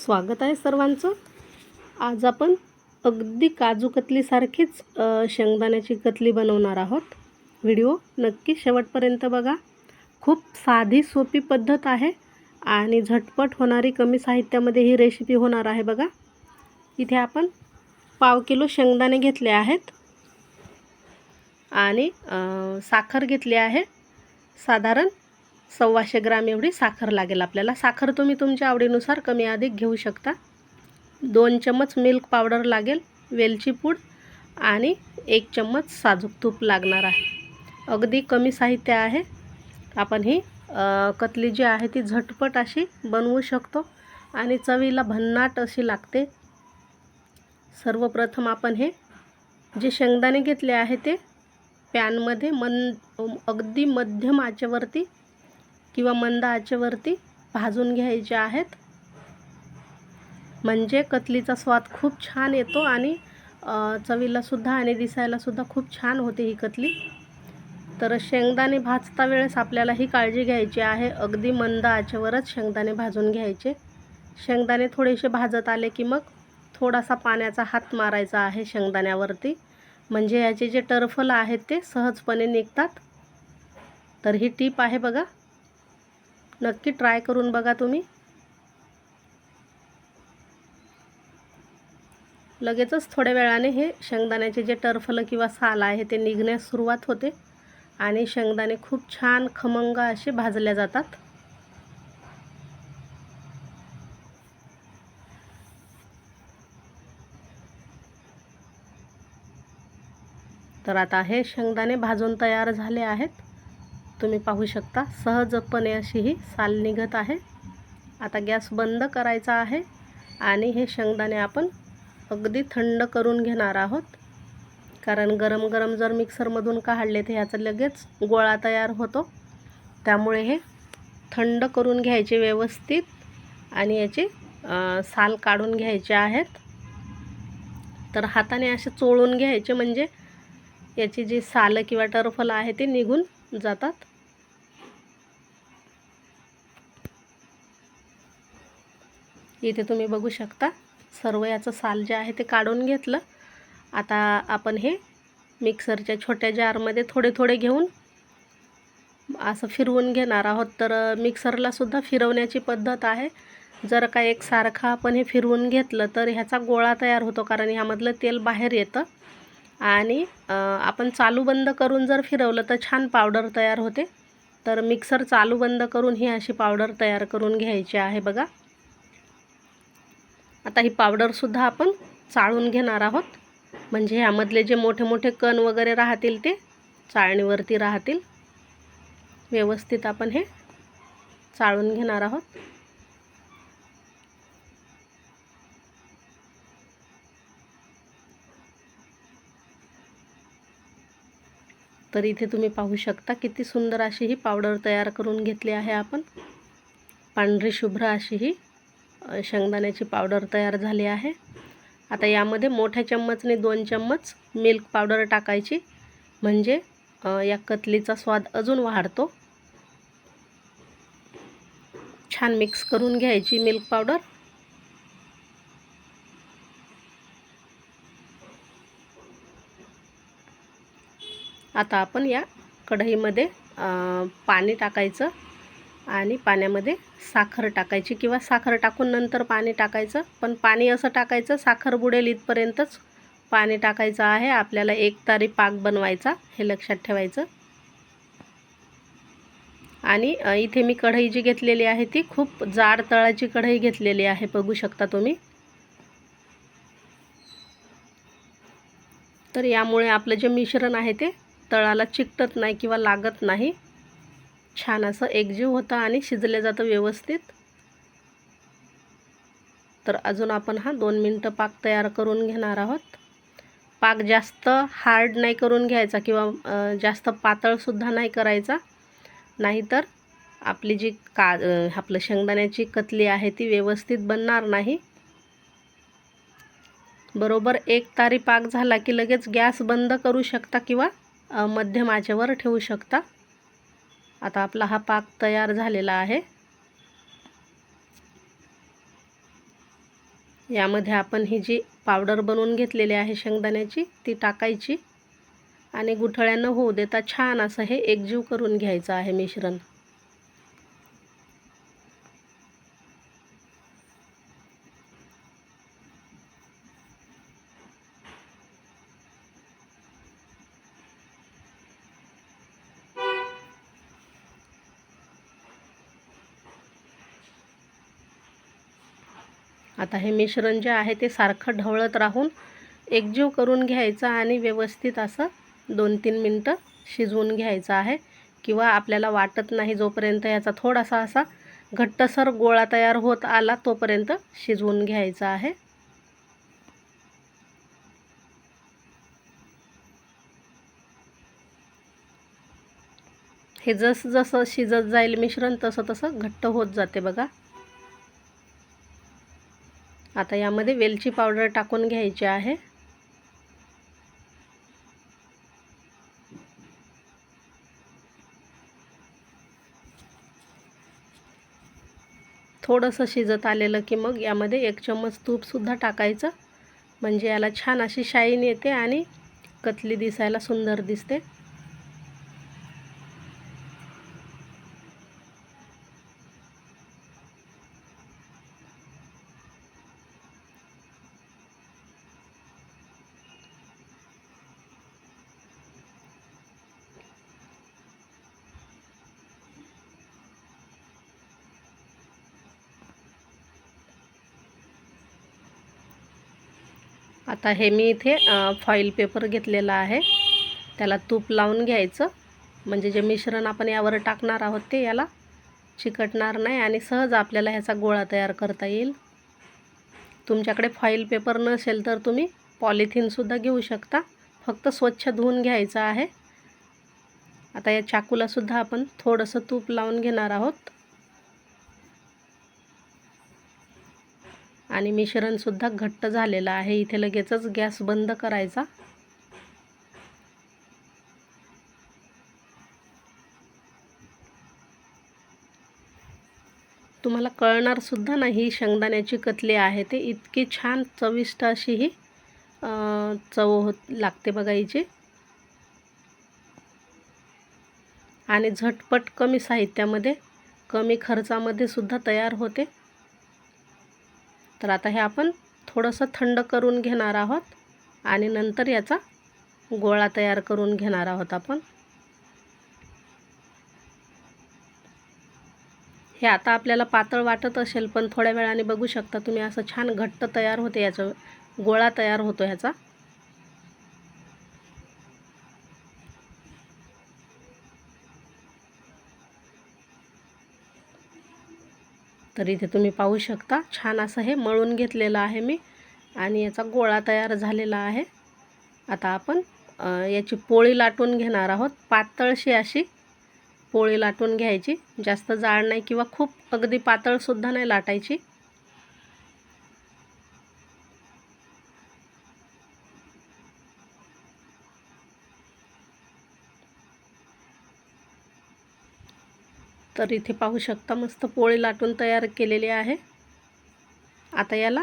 स्वागत आहे सर्वांचं. आज आपण अगदी काजू कतलीसारखीच शेंगदाण्याची कतली बनवणार आहोत. व्हिडिओ नक्की शेवटपर्यंत बघा. खूप साधी सोपी पद्धत आहे आणि झटपट होणारी कमी साहित्यामध्ये ही रेसिपी होणार आहे बघा. इथे आपण पाव किलो शेंगदाणे घेतले आहेत. आणि साखर घेतली आहे. साधारण सव्वाशे ग्राम एवढी साखर लागेल आपल्याला. साखर तुम्ही तुमच्या आवडीनुसार कमी अधिक घेऊ शकता. दोन चम्मच मिल्क पावडर लागेल वेलची पूड आणि एक चम्मच साजूक तूप लागणार आहे. अगदी कमी साहित्य आहे. आपण ही कतली जी आहे ती झटपट अशी बनवू शकतो आणि चवीला भन्नाट अशी लागते. सर्वप्रथम आपण हे जे शेंगदाणे घेतले आहे ते पॅनमध्ये मन अगदी मध्यम आचेवरती किंवा मंद आचेवरती भाजून घ्यायचे आहेत. म्हणजे कतलीचा स्वाद खूप छान येतो आणि चवीलासुद्धा आणि दिसायलासुद्धा खूप छान होते ही कतली. तर शेंगदाणे भाजता वेळेस आपल्याला ही काळजी घ्यायची आहे. अगदी मंद आचेवरच शेंगदाणे भाजून घ्यायचे. शेंगदाणे थोडेसे भाजत आले की मग थोडासा पाण्याचा हात मारायचा आहे शेंगदाण्यावरती. म्हणजे याचे जे टरफल आहेत ते सहजपणे निघतात. तर ही टीप आहे बघा. नक्की ट्राय करून बघा तुम्ही. लगेचच थोड्या वेळाने हे शेंगदाण्याचे जे टरफलं किंवा साल आहे ते निघण्यास सुरुवात होते. आणि शेंगदाणे खूप छान खमंग असे भाजल्या जातात. तर आता हे शेंगदाणे भाजून तयार झाले आहेत. तुम्ही पाहू शकता. सहजपणे अशी ही साल निघत आहे. आता गॅस बंद करायचा आहे आणि हे शेंगदाणे आपण अगदी थंड करून घेणार आहोत. कारण गरम गरम जर मिक्सरमधून काढले तर ह्याचा लगेच गोळा तयार होतो. त्यामुळे हे थंड करून घ्यायचे व्यवस्थित आणि याचे साल काढून घ्यायचे आहेत. तर हाताने असे चोळून घ्यायचे म्हणजे याची जी सालं किंवा टरफलं आहे ते निघून जातात. इथे तुम्ही बघू शकता. सर्व याचं साल जे आहे ते काढून घेतलं. आता आपण हे मिक्सरच्या छोट्या जारमध्ये थोडे थोडे घेऊन असं फिरवून घेणार आहोत. तर मिक्सरलासुद्धा फिरवण्याची पद्धत आहे. जर का एकसारखं आपण हे फिरवून घेतलं तर ह्याचा गोळा तयार होतो कारण ह्यामधलं तेल बाहेर येतं. आणि आपण चालू बंद करून जर फिरवलं तर छान पावडर तयार होते. तर मिक्सर चालू बंद करून ही अशी पावडर तयार करून घ्यायची आहे बघा. आता ही पावडरसुद्धा आपण चाळून घेणार आहोत. म्हणजे ह्यामधले जे मोठे मोठे कण वगैरे राहतील ते चाळणीवरती राहतील. व्यवस्थित आपण हे चाळून घेणार आहोत. तर इथे तुम्ही पाहू शकता किती सुंदर अशी ही पावडर तयार करून घेतली आहे आपण. पांढरी शुभ्र अशी ही शेंगदाण्याची पावडर तयार झाली आहे. आता यामध्ये मोठ्या चम्मचने दोन चम्मच मिल्क पावडर टाकायची. म्हणजे या कतलीचा स्वाद अजून वाढतो. छान मिक्स करून घ्यायची मिल्क पावडर आता आपण या कढईमध्ये पाणी टाकायचं. आणि पाण्यामध्ये साखर टाकायची किंवा साखर टाकून नंतर पाणी टाकायचं. पण पाणी असं टाकायचं साखर बुडेल इथपर्यंतच पाणी टाकायचं आहे. आपल्याला एक तारी पाक बनवायचा हे लक्षात ठेवायचं. आणि इथे मी कढई जी घेतलेली आहे ती खूप जाड तळाची कढई घेतलेली आहे बघू शकता तुम्ही. तर यामुळे आपलं जे मिश्रण आहे ते तळाला चिकटत नाही किंवा लागत नाही. छान असं एकजीव होतं आणि शिजलं जातं व्यवस्थित. तर अजून आपण हा दोन मिनटं पाक तयार करून घेणार आहोत. पाक जास्त हार्ड नाही करून घ्यायचा किंवा जास्त पातळसुद्धा नाही करायचा. नाहीतर आपली जी का आपलं शेंगदाण्याची कतली आहे ती व्यवस्थित बनणार नाही. बरोबर एक तारी पाक झाला की लगेच गॅस बंद करू शकता किंवा मध्यम आचेवर ठेवू शकता. आता आपला हा पाक तयार झालेला आहे. यामध्ये आपण ही जी पावडर बनवून घेतलेली आहे शेंगदाण्याची ती टाकायची आणि गुठळ्या न होऊ देता छान असं हे एकजीव करून घ्यायचं आहे मिश्रण. आता हे मिश्रण जे आहे ते सारखं ढवळत राहून एकजीव करून घ्यायचं आणि व्यवस्थित असं दोन तीन मिनटं शिजवून घ्यायचं आहे. किंवा आपल्याला वाटत नाही जोपर्यंत याचा थोडासा असा घट्टसर गोळा तयार होत आला तोपर्यंत शिजवून घ्यायचा आहे. हे जसजसं जसं शिजत जाईल मिश्रण तसं तसं घट्ट होत जाते बघा. आता यामध्ये वेलची पावडर टाकून घ्यायची आहे. थोडंसं शिजत आलेलं की मग यामध्ये एक चम्मच तूपसुद्धा टाकायचं. म्हणजे याला छान अशी शाईन येते आणि कतली दिसायला सुंदर दिसते. आता हे मी इथे फॉईल पेपर घेतलेला आहे. त्याला तूप लावून घ्यायचं. म्हणजे जे मिश्रण आपण यावर टाकणार आहोत ते याला चिकटणार नाही आणि सहज आपल्याला ह्याचा गोळा तयार करता येईल. तुमच्याकडे फॉईल पेपर नसेल तर तुम्ही पॉलिथिनसुद्धा घेऊ शकता. फक्त स्वच्छ धुवून घ्यायचं आहे. आता या चाकूलासुद्धा आपण थोडंसं तूप लावून घेणार आहोत. आणि मिश्रणसुद्धा घट्ट झालेलं आहे. इथे लगेचच गॅस बंद करायचा. तुम्हाला कळणारसुद्धा नाही ही शेंगदाण्याची कतली आहे ते. इतकी छान चविष्ट अशी ही चव होत लागते बघा हिची आणि झटपट कमी साहित्यामध्ये कमी खर्चामध्ये सुद्धा तयार होते. तर आता हे आपण थोडंसं थंड करून घेणार आहोत आणि नंतर याचा गोळा तयार करून घेणार आहोत आपण. हे आता आपल्याला पातळ वाटत असेल पण थोड्या वेळाने बघू शकता तुम्ही असं छान घट्ट तयार होते याचं गोळा तयार होतो ह्याचा. तर इथे तुम्ही पाहू शकता. छान असं हे मळून घेतलेलं आहे मी. आणि याचा गोळा तयार झालेला आहे. आता आपण याची पोळी लाटून घेणार आहोत. पातळशी अशी पोळी लाटून घ्यायची. जास्त जाड नाही किंवा खूप अगदी पातळसुद्धा नाही लाटायची. तर इथे पाहू शकता मस्त पोळी लाटून तयार केलेली आहे. आता याला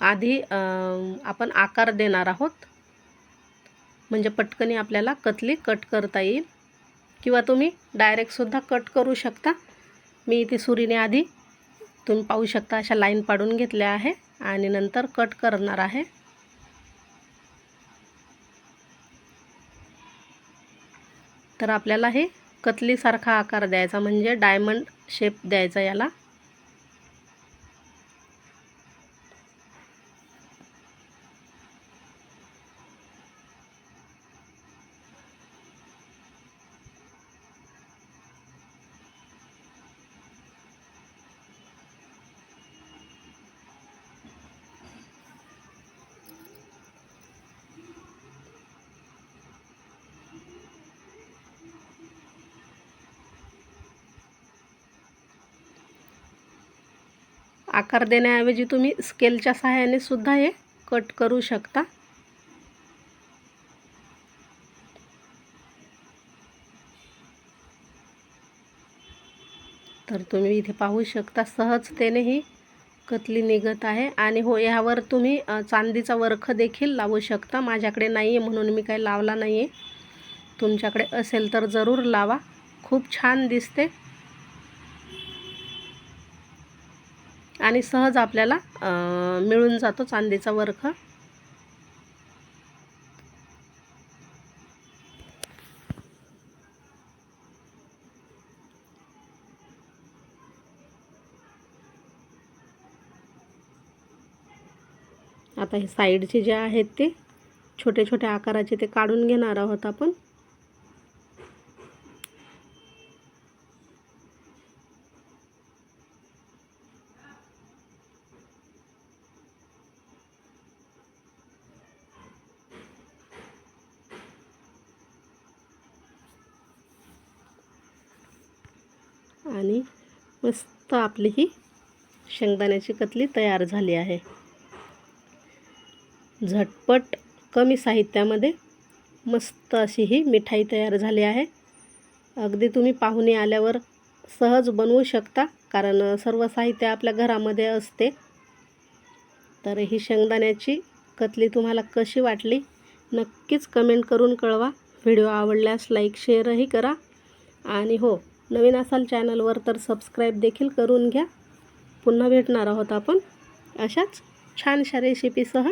आधी आपण आकार देणार आहोत. म्हणजे पटकनी आपल्याला कतली कट करता येईल. किंवा तुम्ही डायरेक्टसुद्धा कट करू शकता. मी इथे सुरीने आधी तुम्ही पाहू शकता अशा लाईन पाडून घेतल्या आहे आणि नंतर कट करणार आहे. तर आपल्याला हे कतलीसारखा आकार द्यायचा म्हणजे डायमंड शेप द्यायचा याला. आकार देण्याऐवजी तुम्ही स्केलच्या सहाय्याने सुद्धा हे कट करू शकता. तर तुम्ही इथे पाहू शकता सहजतेने ही कतली निघत आहे. आणि हो यावर तुम्ही चांदीचा वर्ख देखील लावू शकता. माझ्याकडे नाही आहे म्हणून मी काही लावला नाही आहे तुमच्याकडे असेल तर जरूर लावा. खूप छान दिसते. आणि सहज आपल्याला मिळून जातो चांदीचा वर्ख. आता हे साईडचे जे आहेत ते छोटे छोटे आकाराचे ते काढून घेणार आहोत आपण. आणि मस्त आपली ही शेंगदाण्याची कतली तयार झाली आहे. झटपट कमी साहित्यामध्ये मस्त अशी ही मिठाई तयार झाली आहे. अगदी तुम्ही पाहुणे आल्यावर सहज बनवू शकता कारण सर्व साहित्य आपल्या घरामध्ये असते. तर ही शेंगदाण्याची कतली तुम्हाला कशी वाटली नक्कीच कमेंट करून कळवा. व्हिडिओ आवडल्यास लाईक शेअरही करा. आणि हो नवीन असाल चॅनलवर तर सबस्क्राईब देखील करून घ्या. पुन्हा भेटणार आहोत आपण अशाच छानशा रेसिपीसह